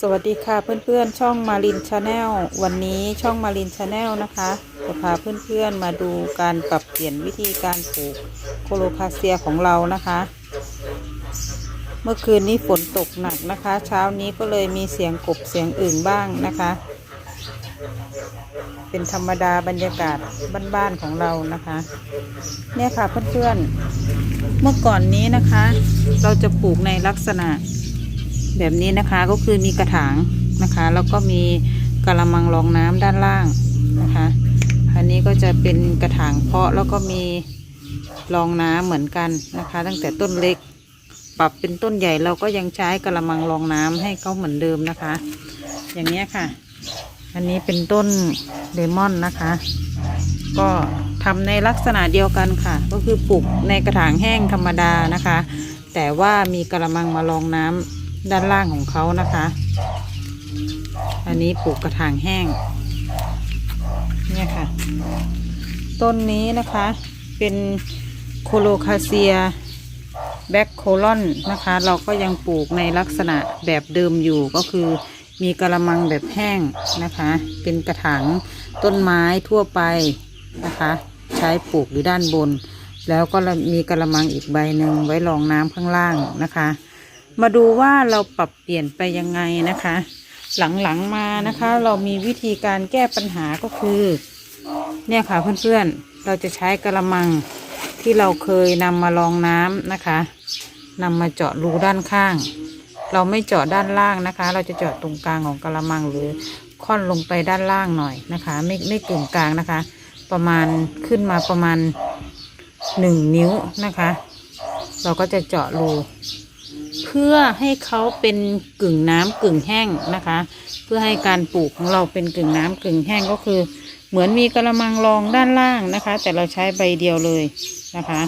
สวัสดีค่ะเพื่อนๆ ช่องมารินชาแนลวันนี้ช่องมารินชาแนลนะคะจะพาเพื่อนๆมาดูการปรับเปลี่ยนวิธีการปลูกโคโลคาเซียของเรานะคะ เมื่อคืนนี้ฝนตกหนักนะคะ เช้านี้ก็เลยมีเสียงกบเสียงอื่นบ้างนะคะ เป็นธรรมดาบรรยากาศบ้านๆของเรานะคะ เนี่ยค่ะเพื่อนๆเมื่อก่อนนี้นะคะ เราจะปลูกในลักษณะ แบบนี้นะคะก็คือมีกระถางนะคะแล้วก็มีกระมังรองน้ำด้านล่างนะคะ อันนี้ก็จะเป็นกระถางเพาะแล้วก็มีรองน้ำเหมือนกันนะคะ ตั้งแต่ต้นเล็กปรับเป็นต้นใหญ่เราก็ยังใช้กระมังรองน้ำให้เขาเหมือนเดิมนะคะ อย่างนี้ค่ะ อันนี้เป็นต้นเลมอนนะคะ ก็ทำในลักษณะเดียวกันค่ะ ก็คือปลูกในกระถางแห้งธรรมดานะคะ แต่ว่ามีกระมังมารองน้ำ ด้านล่างของเขานะคะ อันนี้ปลูกกระถางแห้ง เนี่ยค่ะ ต้นนี้นะคะ เป็นโคโลคาเซียแบ็คโคลอนนะคะ เราก็ยังปลูกในลักษณะแบบเดิมอยู่ก็คือมีกระมังแบบแห้งนะคะ เป็นกระถางต้นไม้ทั่วไปนะคะ ใช้ปลูกอยู่ด้านบน แล้วก็มีกระมังอีกใบหนึ่งไว้รองน้ำข้างล่างนะคะ มาดูว่าเราปรับเปลี่ยนไปยังไงนะคะ หลังๆมานะคะ เรามีวิธีการแก้ปัญหาก็คือ เนี่ยค่ะเพื่อนๆ เราจะใช้กระมังที่เราเคยนำมารองน้ำนะคะนำมาเจาะรูด้านข้าง เราไม่เจาะด้านล่างนะคะ เราจะเจาะตรงกลางของกระมังหรือค่อนลงไปด้านล่างหน่อยนะคะ ไม่ไม่กึ่งกลางนะคะ ประมาณขึ้นมาประมาณหนึ่งนิ้วนะคะ เราก็จะเจาะรู พื่อให้เขาเป็นกึ่งน้ำกึ่งแห้งนะคะ เพื่อให้การปลูกของเราเป็นกึ่งน้ำกึ่งแห้งก็คือ เหมือนมีกระมังรองด้านล่างนะคะ แต่เราใช้ใบเดียวเลยนะคะ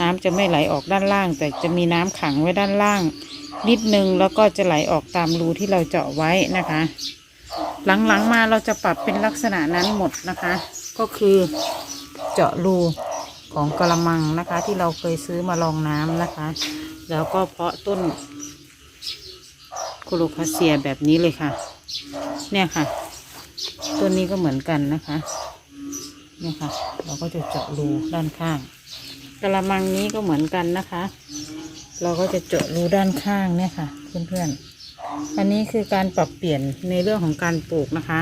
น้ำจะไม่ไหลออกด้านล่าง แต่จะมีน้ำขังไว้ด้านล่าง นิดนึงแล้วก็จะไหลออกตามรูที่เราเจาะไว้นะคะ หลังๆมาเราจะปรับเป็นลักษณะนั้นหมดนะคะ ก็คือเจาะรู ของกระมังนะคะ ที่เราเคยซื้อมาลองน้ำนะคะ แล้วก็เพาะต้นโคโลคาเซียแบบนี้เลยค่ะ เนี่ยค่ะ ต้นนี้ก็เหมือนกันนะคะเนี่ยค่ะ เราก็จะเจาะรูด้านข้างกระมังนี้ก็เหมือนกันนะคะ เราก็จะเจาะรูด้านข้างเนี่ยค่ะ เพื่อนๆ อันนี้คือการปรับเปลี่ยนในเรื่องของการปลูกนะคะ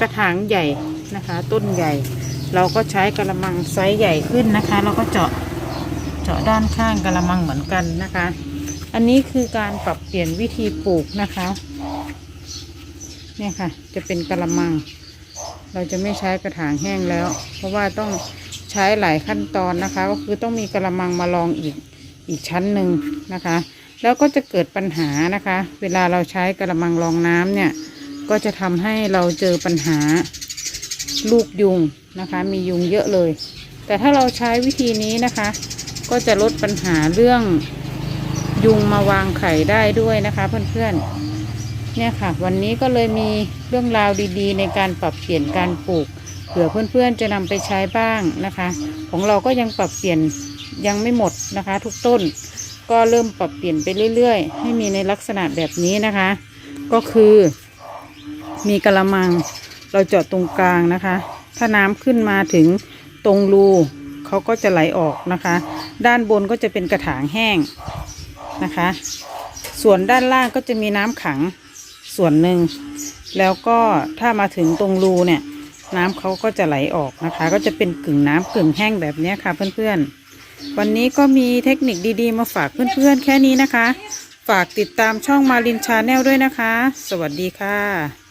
กระถางใหญ่นะคะ ต้นใหญ่ เราก็ใช้กระมังไซส์ใหญ่ขึ้นนะคะ เราก็เจาะเจาะด้านข้างกระมังเหมือนกันนะคะ อันนี้คือการปรับเปลี่ยนวิธีปลูกนะคะ เนี่ยค่ะ จะเป็นกระมัง เราจะไม่ใช้กระถางแห้งแล้ว เพราะว่าต้องใช้หลายขั้นตอนนะคะ ก็คือต้องมีกระมังมาลองอีกอีกชั้นหนึ่งนะคะ แล้วก็จะเกิดปัญหานะคะ เวลาเราใช้กระมังรองน้ำเนี่ย ก็จะทำให้เราเจอปัญหา ลูกยุงนะคะ มียุงเยอะเลย แต่ถ้าเราใช้วิธีนี้นะคะ ก็จะลดปัญหาเรื่องยุงมาวางไข่ได้ด้วยนะคะเพื่อนๆ เนี่ยค่ะ วันนี้ก็เลยมีเรื่องราวดีๆ ในการปรับเปลี่ยนการปลูกเผื่อเพื่อนๆจะนำไปใช้บ้างนะคะ ของเราก็ยังปรับเปลี่ยนยังไม่หมดนะคะ ทุกต้นก็เริ่มปรับเปลี่ยนไปเรื่อยๆ ให้มีในลักษณะแบบนี้นะคะ ก็คือมีกระมัง เราเจาะตรงกลางนะคะ ถ้าน้ำขึ้นมาถึงตรงรูเขาก็จะไหลออกนะคะ ด้านบนก็จะเป็นกระถางแห้งนะคะ ส่วนด้านล่างก็จะมีน้ำขังส่วนหนึ่ง แล้วก็ถ้ามาถึงตรงรูเนี่ย น้ำเขาก็จะไหลออกนะคะ ก็จะเป็นกึ่งน้ำกึ่งแห้งแบบนี้ค่ะเพื่อนๆ วันนี้ก็มีเทคนิคดีๆ มาฝากเพื่อนๆ แค่นี้นะคะ ฝากติดตามช่องมารินชาแนลด้วยนะคะ สวัสดีค่ะ